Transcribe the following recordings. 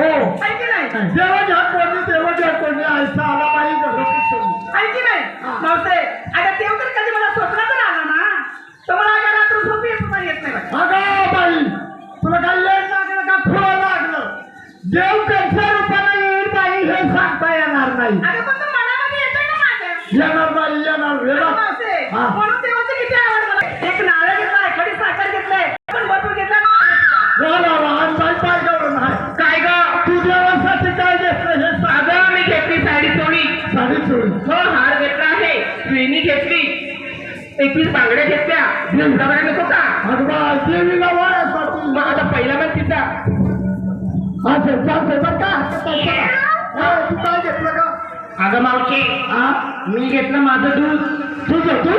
हो. देवा घ्या कोणी देवा घ्या कोणी आयसा आला पाहिजे घरगुती सोडून. अगं बाई तुला काय लेट लागलं का खुळं लागलं? देव त्यांच्या रूपाने येईल बाई हे सांगता येणार नाही. येणार बाई येणार. येणार हा. एक नारळ घेतलाय खडी साखर घेतलाय पण भरपूर घेतला. हो हार घेतला आहे. वेणी घेतली. एकवीस बांगड्या घेतल्या. नंदाबाई नको का देवीला वायासाठी मग पहिला पण तिचा चालतंय बरं का. हा, तू काय घेतलं का अगं मावशी हा? मी घेतलं माझं दूध. तुझं तू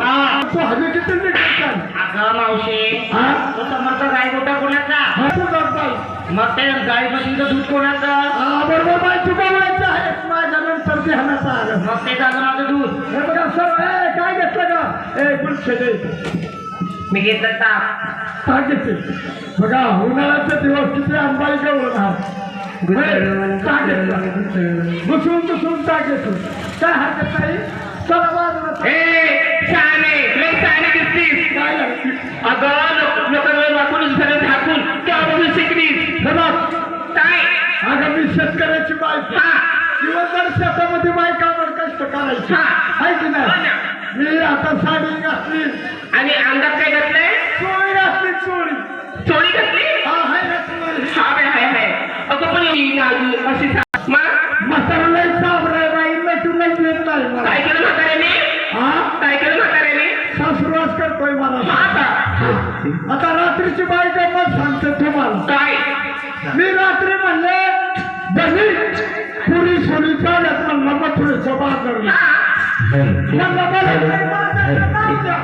हा. तू हजे किती घेतलं? अगं मावशी हा? तो समर्थ गाय गोटा कोणाचा हा तू करताय मग ते गाय म्हशीचं दूध कोणाचं? बरोबर बाई तू बोलायचं आहे. माझ्या नंतर ध्यानात आलं मग ते झालं माझं दूध. हे बघा सर ए काय घेतलं का? ए गुलशे दे. मी घेतलं ताक. काय घेते बघा उन्हाळ्याचे दिवस किती अंबाई गवळण हा. घुसून घुसून टाकेतो काय हरकत नाही. चला बाजूला अगं मी शेतकऱ्याची बायको. हा. दिवसभर शेतामध्ये बायकावर कष्ट करायची. हा. आहे की हो नाही ना. मी आता साडी घातली. आणि अंगात काय घातलंय? चोळी घातली चोळी. चोळी घातली? हा हाय हा हाय अगं पण ही अशी म्हातारा लय बाई. नाही काय केलं म्हाताऱ्याने? हा? काय केलं म्हाताऱ्याने? सासुरवास करतोय मला. आता. आता रात्रीची बायका मग सांगते तुम्हाला. काय? मी रात्री म्हणले दही पुरी हा. म्हणलं बरं, नाही बाजारला जाऊ द्या.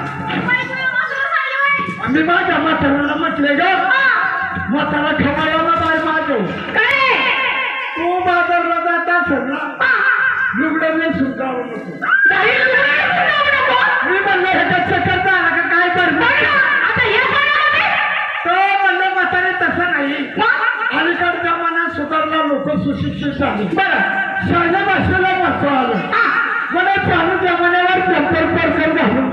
मी माझ्या म्हाताऱ्याला म्हटले ग म्हातारा खवायला बाय माझं तू बाजारला जात ना लुगडं मी सुद्धा मी म्हणलं ह्याच्यात चक्कर झाला का काय करणार? तो म्हणलं म्हातारे तसं नाही. अलीकडच्या मनात सुधारला लोक सुशिक्षित झाली. बरं साध्या भाषेला महत्त्व आलं. मला चालू जमान्यावर चप्पल परकर घालून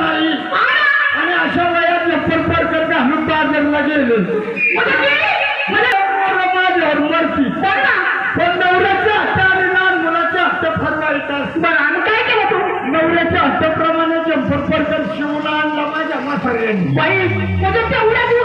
नाही आणि अशा वयात चप्पल परकर घालून बाजारला गेले. मला नवऱ्याच्या हट्टाप्रमाणे